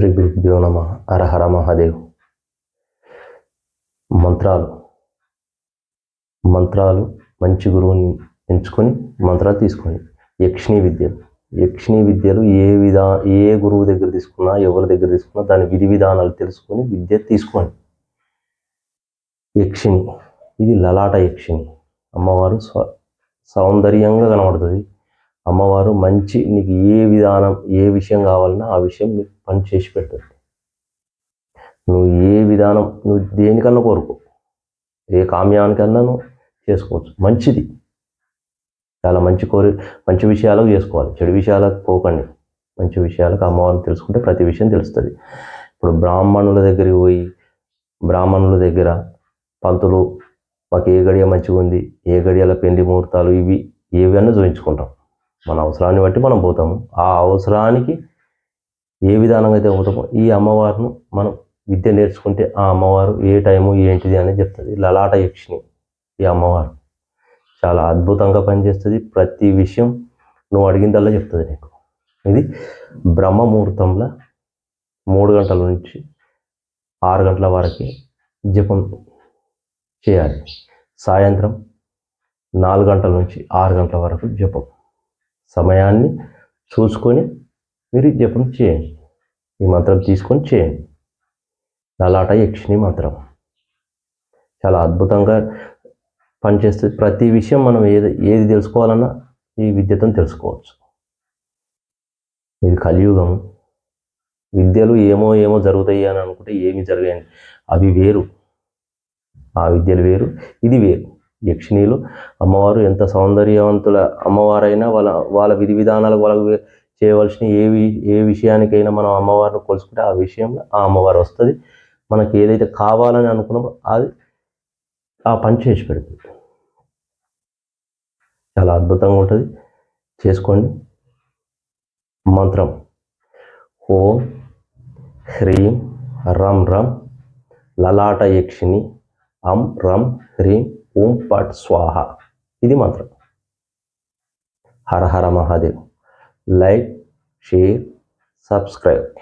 శ్రీ గురుభ్యో నమ అరహర మహాదేవ్. మంత్రాలు. మంత్రాలు మంచి గురువుని ఎంచుకొని మంత్రాలు తీసుకోండి. యక్షిణీ విద్యలు. యక్షిణీ విద్యలు ఏ విధా ఏ గురువు దగ్గర తీసుకున్నా ఎవరి దగ్గర తీసుకున్నా దాని విధి విధానాలు తెలుసుకొని విద్య తీసుకోండి. యక్షిణి. ఇది లలాట యక్షిణి. అమ్మవారు స్వ సౌందర్యంగా కనబడుతుంది. అమ్మవారు మంచి నీకు ఏ విధానం ఏ విషయం కావాలన్నా ఆ విషయం నీకు పని చేసి పెడుతుంది. నువ్వు ఏ విధానం నువ్వు దేనికన్నా కోరుకో. ఏ కామ్యానికన్నా నువ్వు చేసుకోవచ్చు. మంచిది. చాలా మంచి కోరి మంచి విషయాలకు చేసుకోవాలి. చెడు విషయాలకు పోకండి. మంచి విషయాలకు అమ్మవారిని తెలుసుకుంటే ప్రతి విషయం తెలుస్తుంది. ఇప్పుడు బ్రాహ్మణుల దగ్గరికి పోయి బ్రాహ్మణుల దగ్గర పంతులు మాకు ఏ గడియ మంచిగా ఉంది ఏ గడియల పెళ్ళి ముహూర్తాలు ఇవి ఏవన్నా చూపించుకుంటాం మన అవసరాన్ని బట్టి మనం పోతాము. ఆ అవసరానికి ఏ విధానంగా అయితే పోతామో ఈ అమ్మవారిను మనం విద్య నేర్చుకుంటే ఆ అమ్మవారు ఏ టైము ఏంటిది అనేది చెప్తుంది. లలాట యక్షిణి ఈ అమ్మవారు. చాలా అద్భుతంగా పనిచేస్తుంది. ప్రతి విషయం నువ్వు అడిగిందల్లా చెప్తుంది నీకు. ఇది బ్రహ్మ ముహూర్తంలో మూడు గంటల నుంచి ఆరు గంటల వరకు జపం చేయాలి. సాయంత్రం నాలుగు గంటల నుంచి ఆరు గంటల వరకు జపం. సమయాన్ని చూసుకొని మీరు జపం చేయండి. ఈ మంత్రం తీసుకొని చేయండి. లలాట యక్షిణి మంత్రం. చాలా అద్భుతంగా పనిచేస్తుంది ప్రతి విషయం మనం ఏది ఏది తెలుసుకోవాలన్నా ఈ విద్యతో తెలుసుకోవచ్చు. ఇది కలియుగం. విద్యలు ఏమో ఏమో జరుగుతాయి అని అనుకుంటే ఏమి జరగాయండి అవి వేరు. ఆ విద్యలు వేరు ఇది వేరు. యక్షిణీలు. అమ్మవారు ఎంత సౌందర్యవంతుల అమ్మవారైనా వాళ్ళ వాళ్ళ విధి విధానాలు వాళ్ళకు చేయవలసిన ఏ ఏ విషయానికైనా మనం అమ్మవారిని కొలుసుకుంటే ఆ విషయంలో ఆ అమ్మవారు వస్తుంది. మనకి ఏదైతే కావాలని అనుకున్నామో అది ఆ పని చేసి పెడుతుంది. చాలా అద్భుతంగా ఉంటుంది. చేసుకోండి. మంత్రం. ఓం హ్రీం రం రం లలాట యక్షిణి అం రం హ్రీం ఓం పట్ స్వాహ. ఇది మంత్రం. Hara Hara Mahadev. Like share subscribe.